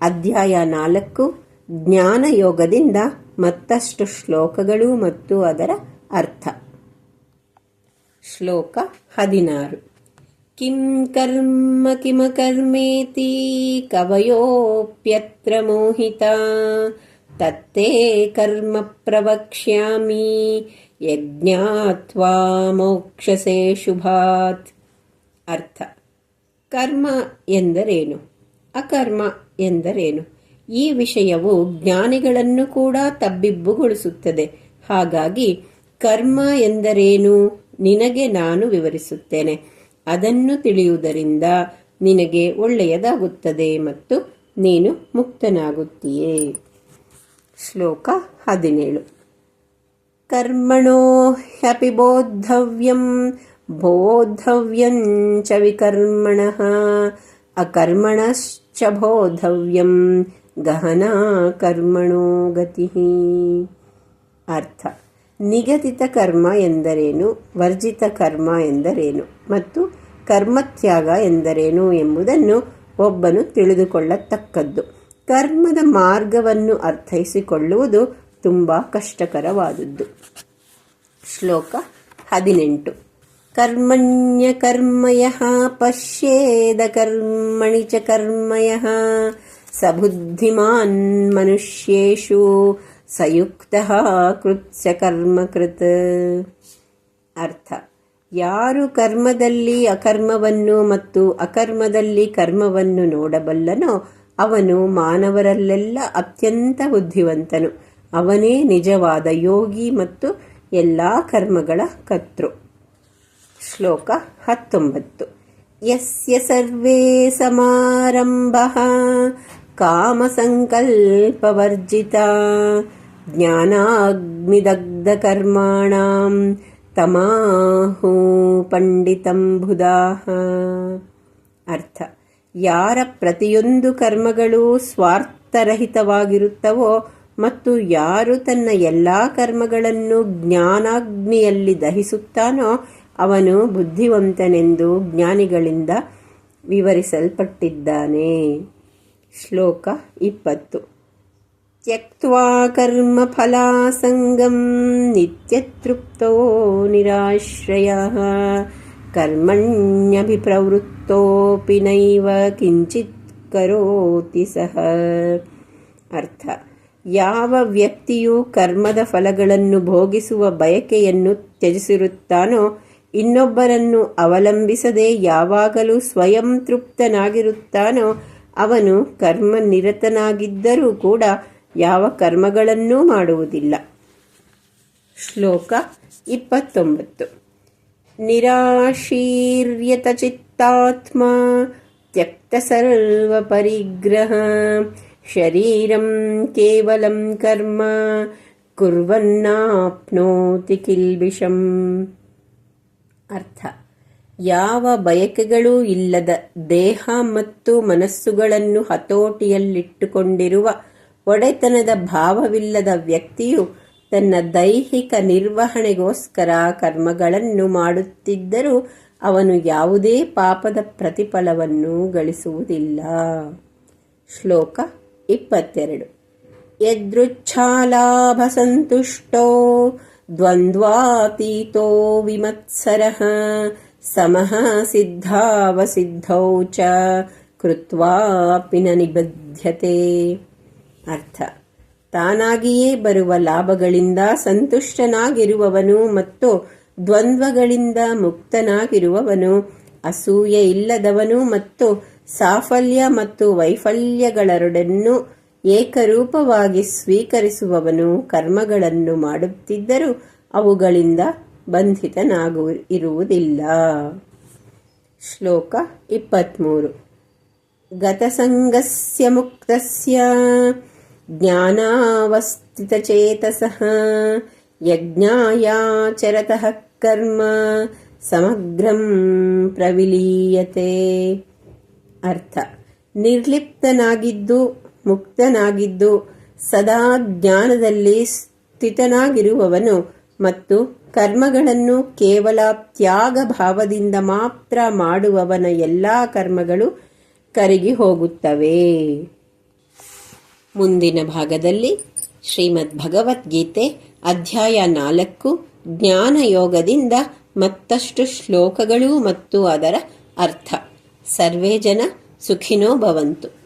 ಅಧ್ಯಾಯ ನಾಲ್ಕು ಜ್ಞಾನಯೋಗದಿಂದ ಮತ್ತಷ್ಟು ಶ್ಲೋಕಗಳು ಮತ್ತು ಅದರ ಅರ್ಥ. ಶ್ಲೋಕ ಹದಿನಾರು. ಕಿಂ ಕರ್ಮ ಕಿಮ ಕರ್ಮೇತಿ ಕವಯೋಪ್ಯತ್ರ ಮೋಹಿತ. ತತ್ತೇ ಕರ್ಮ ಪ್ರವಕ್ಷ್ಯಾಮಿ ಯಜ್ಞಾತ್ವಾ ಮೋಕ್ಷಸೇ ಶುಭಾತ್. ಅರ್ಥ. ಕರ್ಮ ಎಂದರೇನು? ಅಕರ್ಮ ಎಂದರೇನು? ಈ ವಿಷಯವು ಜ್ಞಾನಿಗಳನ್ನು ಕೂಡ ತಬ್ಬಿಬ್ಬುಗೊಳಿಸುತ್ತದೆ. ಹಾಗಾಗಿ ಕರ್ಮ ಎಂದರೇನು ನಿನಗೆ ನಾನು ವಿವರಿಸುತ್ತೇನೆ. ಅದನ್ನು ತಿಳಿಯುವುದರಿಂದ ನಿನಗೆ ಒಳ್ಳೆಯದಾಗುತ್ತದೆ ಮತ್ತು ನೀನು ಮುಕ್ತನಾಗುತ್ತೀಯೇ. ಶ್ಲೋಕ ಹದಿನೇಳು. ಕರ್ಮಣೋ ಹ್ಯಪಿ ಬೋದ್ಧವ್ಯಂ ಬೋದ್ಧವ್ಯಂಚ ವಿಕರ್ಮಣಃ. ಅಕರ್ಮಣಶ್ಚ बोधव्यं ಗಹನಾ ಕರ್ಮಣೋ ಗತಿ. ಅರ್ಥ. ನಿಗದಿತ ಕರ್ಮ ಎಂದರೇನು? ವರ್ಜಿತ ಕರ್ಮ ಎಂದರೇನು? ಮತ್ತು ಕರ್ಮತ್ಯಾಗ ಎಂದರೇನು ಎಂಬುದನ್ನು ಒಬ್ಬನು ತಿಳಿದುಕೊಳ್ಳತಕ್ಕದ್ದು. ಕರ್ಮದ ಮಾರ್ಗವನ್ನು ಅರ್ಥೈಸಿಕೊಳ್ಳುವುದು ತುಂಬ ಕಷ್ಟಕರವಾದದ್ದು. ಶ್ಲೋಕ ಹದಿನೆಂಟು. ಕರ್ಮಣ್ಯ ಕರ್ಮಯಃ ಪಶ್ಯೇದ ಕರ್ಮಣಿ ಚ ಕರ್ಮಯ ಸಬುದ್ಧಿಮಾನ್ ಮನುಷ್ಯೇಷು ಸಯುಕ್ತ ಕೃತ್ಯ ಕರ್ಮಕೃತ್ ಅರ್ಥ ಯಾರು ಕರ್ಮದಲ್ಲಿ ಅಕರ್ಮವನ್ನು ಮತ್ತು ಅಕರ್ಮದಲ್ಲಿ ಕರ್ಮವನ್ನು ನೋಡಬಲ್ಲನೋ ಅವನು ಮಾನವರಲ್ಲೆಲ್ಲ ಅತ್ಯಂತ ಬುದ್ಧಿವಂತನು. ಅವನೇ ನಿಜವಾದ ಯೋಗಿ ಮತ್ತು ಎಲ್ಲ ಕರ್ಮಗಳ ಕರ್ತೃ. ಶ್ಲೋಕ ಹತ್ತೊಂಬತ್ತು. ಯಸ್ಯ ಸರ್ವೇ ಸಮಾರಂಭ, ಕಾಮಸಂಕಲ್ಪವರ್ಜಿತ, ಜ್ಞಾನಾಗ್ನಿದಗ್ಧಕರ್ಮಾಣಾಂ ತಮಾಹು ಪಂಡಿತಂ ಅರ್ಥ. ಯಾರ ಪ್ರತಿಯೊಂದು ಕರ್ಮಗಳು ಸ್ವಾರ್ಥರಹಿತವಾಗಿರುತ್ತವೋ ಮತ್ತು ಯಾರು ತನ್ನ ಎಲ್ಲ ಕರ್ಮಗಳನ್ನು ಜ್ಞಾನಾಗ್ನಿಯಲ್ಲಿ ದಹಿಸುತ್ತಾನೋ ಅವನು ಬುದ್ಧಿವಂತನೆಂದು ಜ್ಞಾನಿಗಳಿಂದ ವಿವರಿಸಲ್ಪಟ್ಟಿದ್ದಾನೆ. ಶ್ಲೋಕ ಇಪ್ಪತ್ತು. ತ್ಯಕ್ವಾ ಕರ್ಮಫಲಾಸಂಗಂ ನಿತ್ಯತೃಪ್ತೋ ನಿರಾಶ್ರಯ. ಕರ್ಮಣ್ಯಭಿಪ್ರವೃತ್ತೋಪಿ ನೈವ ಕಿಂಚಿತ್ ಕರೋತಿ ಸಹ. ಅರ್ಥ. ಯಾವ ವ್ಯಕ್ತಿಯು ಕರ್ಮದ ಫಲಗಳನ್ನು ಭೋಗಿಸುವ ಬಯಕೆಯನ್ನು ತ್ಯಜಿಸಿರುತ್ತಾನೋ ಇನ್ನೊಬ್ಬರನ್ನು ಅವಲಂಬಿಸದೆ ಯಾವಾಗಲೂ ಸ್ವಯಂ ತೃಪ್ತನಾಗಿರುತ್ತಾನೋ ಅವನು ಕರ್ಮ ನಿರತನಾಗಿದ್ದರೂ ಕೂಡ ಯಾವ ಕರ್ಮಗಳನ್ನೂ ಮಾಡುವುದಿಲ್ಲ. ಶ್ಲೋಕ ಇಪ್ಪತ್ತೊಂಬತ್ತು. ನಿರಾಶೀರ್ಯತ ಚಿತ್ತಾತ್ಮ ತ್ಯಕ್ತ ಪರಿಗ್ರಹ ಶರೀರಂ ಕೇವಲಂ ಕರ್ಮ ಕುರ್ವನ್ನಾಪ್ನೋತಿ ಕಿಲ್ಬಿಷಂ. ಅರ್ಥ. ಯಾವ ಬಯಕೆಗಳೂ ಇಲ್ಲದ ದೇಹ ಮತ್ತು ಮನಸ್ಸುಗಳನ್ನು ಹತೋಟಿಯಲ್ಲಿಟ್ಟುಕೊಂಡಿರುವ ಒಡೆತನದ ಭಾವವಿಲ್ಲದ ವ್ಯಕ್ತಿಯು ತನ್ನ ದೈಹಿಕ ನಿರ್ವಹಣೆಗೋಸ್ಕರ ಕರ್ಮಗಳನ್ನು ಮಾಡುತ್ತಿದ್ದರೂ ಅವನು ಯಾವುದೇ ಪಾಪದ ಪ್ರತಿಫಲವನ್ನು ಗಳಿಸುವುದಿಲ್ಲ. ಶ್ಲೋಕ ಇಪ್ಪತ್ತೆರಡು. ಯದೃಚ್ಛಾಲಾಭ ಸಂತುಷ್ಟೋ ದ್ವಂದ್ವಾತೀತೋ ವಿಮತ್ಸರಃ ಸಮಃ सिद्धावसिद्धौ ಕೃತ್ವಾಪಿ ನ ನಿಬದ್ಧತೆ ಅರ್ಥ. ತಾನಾಗಿಯೇ ಬರುವ ಲಾಭಗಳಿಂದ ಸಂತುಷ್ಟನಾಗಿರುವವನು ಮತ್ತು ದ್ವಂದ್ವಗಳಿಂದ ಮುಕ್ತನಾಗಿರುವವನು ಅಸೂಯೆ ಇಲ್ಲದವನು ಮತ್ತು ಸಾಫಲ್ಯ ಮತ್ತು ವೈಫಲ್ಯಗಳೆರಡನ್ನೂ ಏಕರೂಪವಾಗಿ ಸ್ವೀಕರಿಸುವವನು ಕರ್ಮಗಳನ್ನು ಮಾಡುತ್ತಿದ್ದರೂ ಅವುಗಳಿಂದ ಬಂಧಿತನಾಗು ಇರುವುದಿಲ್ಲ. ಶ್ಲೋಕ ಇಪ್ಪತ್ತ್ಮೂರು ಗತಸಂಗಸ್ಯ ಮುಕ್ತಸ್ಯ ಜ್ಞಾನಾವಸ್ಥಿತಚೇತಸಃ ಯಜ್ಞಾಯಾಚರತಃ ಕರ್ಮ ಸಮಗ್ರಂ ಪ್ರವಿಲೀಯತೆ. ಅರ್ಥ. ನಿರ್ಲಿಪ್ತನಾಗಿದ್ದು ಮುಕ್ತನಾಗಿದ್ದು ಸದಾ ಜ್ಞಾನದಲ್ಲಿ ಸ್ಥಿತನಾಗಿರುವವನು ಮತ್ತು ಕರ್ಮಗಳನ್ನು ಕೇವಲ ತ್ಯಾಗ ಭಾವದಿಂದ ಮಾತ್ರ ಮಾಡುವವನ ಎಲ್ಲಾ ಕರ್ಮಗಳು ಕರಗಿ ಹೋಗುತ್ತವೆ. ಮುಂದಿನ ಭಾಗದಲ್ಲಿ ಶ್ರೀಮದ್ ಭಗವದ್ಗೀತೆ ಅಧ್ಯಾಯ ನಾಲ್ಕು, ಜ್ಞಾನಯೋಗದಿಂದ ಮತ್ತಷ್ಟು ಶ್ಲೋಕಗಳು ಮತ್ತು ಅದರ ಅರ್ಥ. ಸರ್ವೇ ಜನ ಸುಖಿನೋ ಭವಂತು.